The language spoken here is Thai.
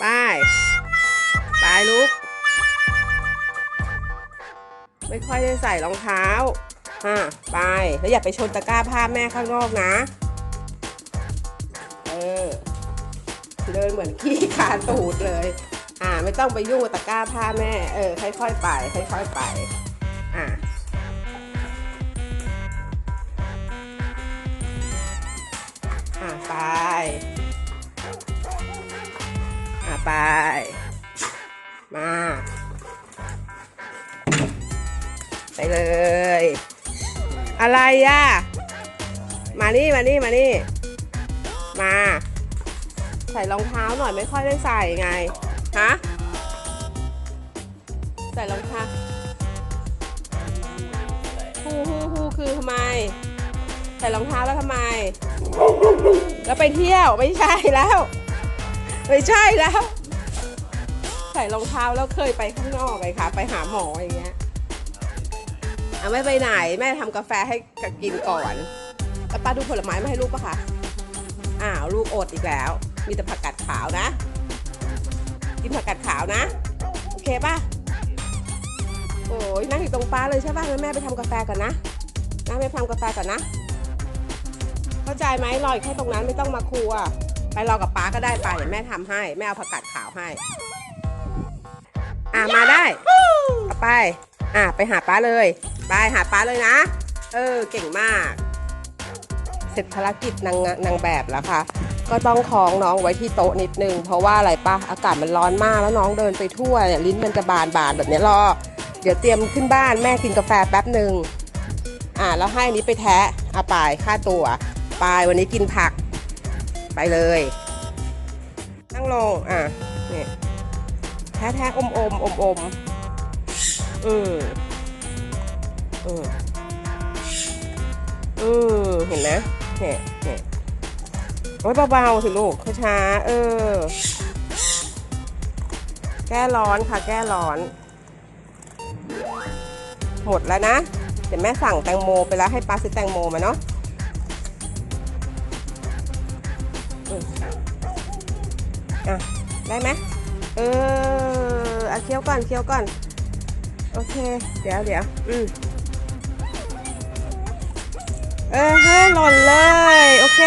ไป ไปลุก ไม่ค่อยได้ใส่รองเท้าอะไป แล้วอย่าไปชนตะกร้าผ้าแม่ข้างนอกนะ เออ เดินเหมือนขี้คาตูดเลย อ่า ไม่ต้องไปยุ่งกับตะกร้าผ้าแม่ เออ ค่อยๆไป ค่อยๆไป อะอะไป ไป มา ไปเลย อะไรอะ มานี่ มานี่ มานี่ มา ใส่รองเท้าหน่อยไม่ค่อยได้ใส่ไง ฮะ ใส่รองเท้าฮูฮูฮูคือทำไม ใส่รองเท้าแล้วทำไม แล้วไปเที่ยวไม่ใช่แล้ว ไม่ใช่แล้ว ใส่รองเท้าแล้วเคยไปข้างนอกไงคะไปหาหมออย่างเงี้ยอะไม่ไปไหนแม่ทำกาแฟให้กินก่อนแล้วป้าดูผลไม้มาให้ลูกปะคะอ้าวลูกอดอีกแล้ว มีแต่ผักกาดขาวนะ กินผักกาดขาวนะ โอเคป่ะโอ้ยนั่งอยู่ตรงป้าเลยใช่ป่ะงั้นแม่ไปทำกาแฟก่อนนะนะแม่ไปทำกาแฟก่อนนะ เข้าใจไหมรออยู่แค่ตรงนั้นไม่ต้องมาครัว ไปรอกับป้าก็ได้ไปเดี๋ยวแม่ทำให้ แม่เอาผักกาดขาวให้ อะมาได้เอาไป อะไปหาป้าเลย ไปหาป้าเลยนะ เออเก่งมาก เสร็จภารกิจนางนางแบบแล้วค่ะ ก็ต้องคล้องน้องไว้ที่โต๊ะนิดนึง เพราะว่าอะไรปะอากาศมันร้อนมากแล้วน้องเดินไปทั่วเนี่ยลิ้นมันจะบานบานแบบนี้รอ เดี๋ยวเตรียมขึ้นบ้านแม่กินกาแฟแป๊บหนึ่งอ่าแล้วให้อนนี้ไปแทะอาปายค่าตัว ปายวันนี้กินผัก ไปเลย นั่งลงอะนี่แทะแทะอมอมอมอมอืมอืมอืมเห็นไหมเนี่ยเนี่ยโอ้ยเบาๆสิลูกช้าๆเออ แก้ร้อนค่ะ แก้ร้อน หมดแล้วนะ เดี๋ยวแม่สั่งแตงโมไปแล้วให้ป้าซื้อแตงโมมาเนาะ อะ ได้ไหมเออเอาเคี้ยวก่อนเคี้ยวก่อน โอเค เดี๋ยวเดี๋ยวอืมเออเฮ้ยหล่นเลย โอเค